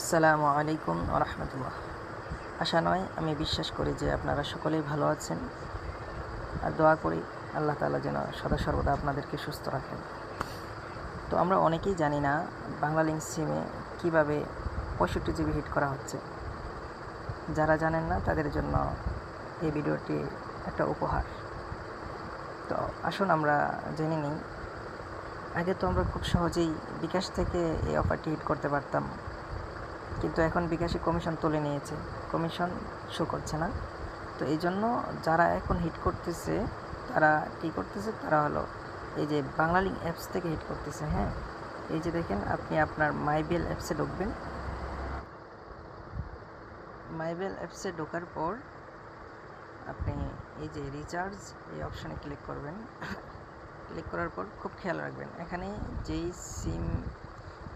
আসসালামু আলাইকুম রহমতুল্লাহ। আশা নয়, আমি বিশ্বাস করি যে আপনারা সকলেই ভালো আছেন। আর দোয়া করি আল্লাহ তাআলা যেন সদা সর্বদা আপনাদেরকে সুস্থ রাখেন। তো আমরা অনেকেই জানি না বাংলা লিঙ্ক সিমে কীভাবে পঁয়ষট্টি জিবি হিট করা হচ্ছে। যারা জানেন না, তাদের জন্য এই ভিডিওটি একটা উপহার। তো আসুন আমরা জেনে নিই। আগে তো আমরা খুব সহজেই বিকাশ থেকে এই অফারটি হিট করতে পারতাম। কিন্তু এখন বিকাশে কমিশন তুলে নিয়েছে। কমিশন শো করছে না। তো এই জন্য যারা এখন হিট করতেছে, তারা কী করতেছে? তারা হলো এই যে বাংলালিঙ্ক অ্যাপস থেকে হিট করতেছে হ্যাঁ? এই যে দেখেন, আপনি আপনার মাইবেল অ্যাপসে ঢুকবেন। মাইবেল অ্যাপসে ঢোকার পর আপনি এই যে রিচার্জ এই অপশানে ক্লিক করবেন। ক্লিক করার পর খুব খেয়াল রাখবেন। এখানে যেই সিম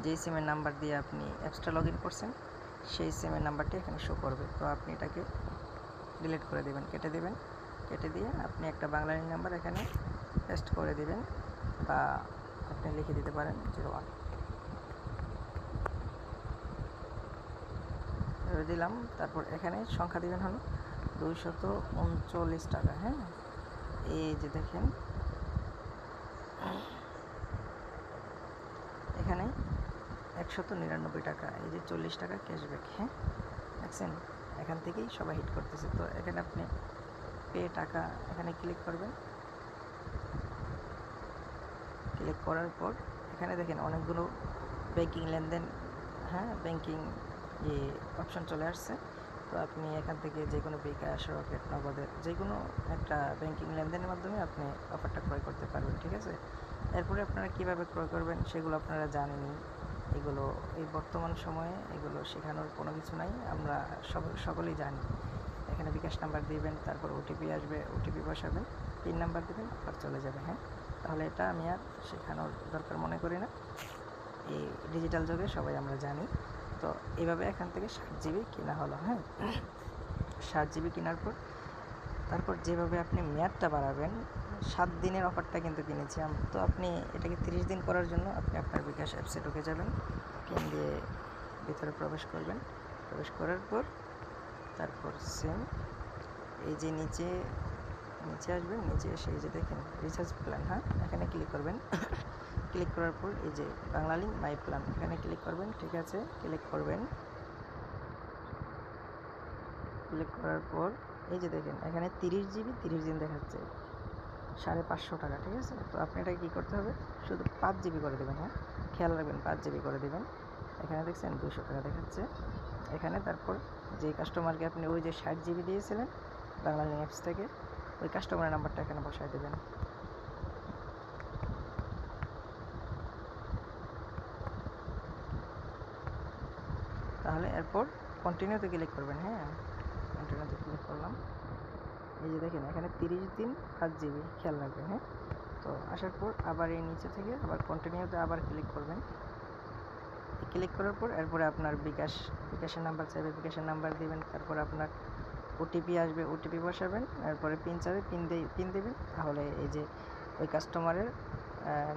যেই সিমের নাম্বার দিয়ে আপনি অ্যাপসটা লগ করছেন, সেই সিমের নাম্বারটি এখানে শো করবে। তো আপনি এটাকে ডিলিট করে দেবেন, কেটে দেবেন। কেটে দিয়ে আপনি একটা বাংলালিং নাম্বার এখানে পেস্ট করে দেবেন বা আপনি লিখে দিতে পারেন জিরো ওয়ান দিলাম, তারপর এখানে সংখ্যা দিবেন হলো দুইশত উনচল্লিশ টাকা হ্যাঁ? এই যে দেখেন এখানে একশত নিরানব্বই টাকা, এই যে চল্লিশ টাকা ক্যাশব্যাক হ্যাঁ? দেখছেন? এখান থেকেই সবাই হিট করতেছে। তো এখানে আপনি পে টাকা এখানে ক্লিক করবেন। ক্লিক করার পর এখানে দেখেন অনেকগুলো ব্যাংকিং লেনদেন হ্যাঁ? ব্যাংকিং ইয়ে অপশন চলে আসছে। তো আপনি এখান থেকে যে কোনো বিকাশ রকেট নগদের যে কোনো একটা ব্যাংকিং লেনদেনের মাধ্যমে আপনি অফারটা ক্রয় করতে পারবেন, ঠিক আছে? এরপরে আপনারা কীভাবে ক্রয় করবেন সেগুলো আপনারা জানেনই। এগুলো, এই বর্তমান সময়ে এগুলো শেখানোর কোনো কিছু নাই। আমরা সব, সকলেই জানি। এখানে বিকাশ নাম্বার দিবেন, তারপর ওটিপি আসবে ওটিপি বসাবেন, পিন নাম্বার দেবেন আবার চলে যাবে হ্যাঁ? তাহলে এটা আমি আর শেখানোর দরকার মনে করি না। এই ডিজিটাল যুগে সবাই আমরা জানি। তো এইভাবে এখান থেকে ষাট জিবি কেনা হলো হ্যাঁ? ষাট জিবি কেনার পর তারপর যেভাবে আপনি মেয়াদটা বাড়াবেন, সাত দিনের অফারটা কিন্তু কিনেছি তো আপনি এটাকে তিরিশ দিন করার জন্য আপনি আপনার বিকাশ অ্যাপসে ঢুকে যাবেন পিন দিয়ে ভিতরে প্রবেশ করবেন। প্রবেশ করার পর তারপর সেম এই যে নিচে নিচে আসবেন, নিচে এসে এই যে দেখেন রিচার্জ প্ল্যান হ্যাঁ? এখানে ক্লিক করবেন। ক্লিক করার পর এই যে বাংলালিঙ্ক মাই প্ল্যান এখানে ক্লিক করবেন, ঠিক আছে? ক্লিক করবেন। ক্লিক করার পর এই যে দেখেন, এখানে তিরিশ জিবি, তিরিশ দিন দেখাচ্ছে। সাড়ে পাঁচশো টাকা, ঠিক আছে? তো আপনি এটা কী করতে হবে? শুধু পাঁচ জিবি করে দেবেন হ্যাঁ? খেয়াল রাখবেন, পাঁচ জিবি করে দেবেন। এখানে দেখছেন দুশো টাকা দেখাচ্ছে। এখানে তারপর যে কাস্টমারকে আপনি ওই যে ষাট জিবি দিয়েছিলেন বাংলালিঙ্ক অ্যাপস থেকে, ওই কাস্টমারের নাম্বারটা এখানে বসায় দেবেন। তাহলে এরপর কন্টিনিউতে ক্লিক করবেন হ্যাঁ? এই যে দেখেন, এখানে তিরিশ দিন পাঁচ জিবি খেয়াল রাখবেন হ্যাঁ? তো আসার পর আবার এই নিচে থেকে আবার কন্টিনিউতে আবার ক্লিক করবেন। ক্লিক করার পর এরপরে আপনার বিকাশ, বিকাশের নাম্বার চাইবে, বিকাশের নাম্বার দিবেন, তারপর আপনার ওটিপি আসবে ওটিপি বসাবেন, এরপরে পিন চাইবে পিন দিয়ে পিন দেবেন, তাহলে এই যে ওই কাস্টমারের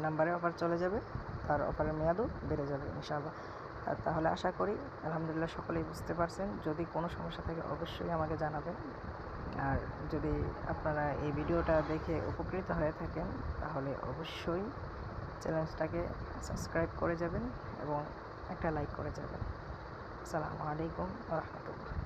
নাম্বারে অফার চলে যাবে, তার অফারের মেয়াদও বেড়ে যাবে, ইনশাআল্লাহ। তাহলে আশা করি, আলহামদুলিল্লাহ সকলেই বুঝতে পারছেন। যদি কোনো সমস্যা থাকে অবশ্যই আমাকে জানাবেন। আর যদি আপনারা এই ভিডিওটা দেখে উপকৃত হয়ে থাকেন, তাহলে অবশ্যই চ্যানেলটাকে সাবস্ক্রাইব করে যাবেন এবং একটা লাইক করে যাবেন। আসসালামু আলাইকুম রহমতুল্লাহ।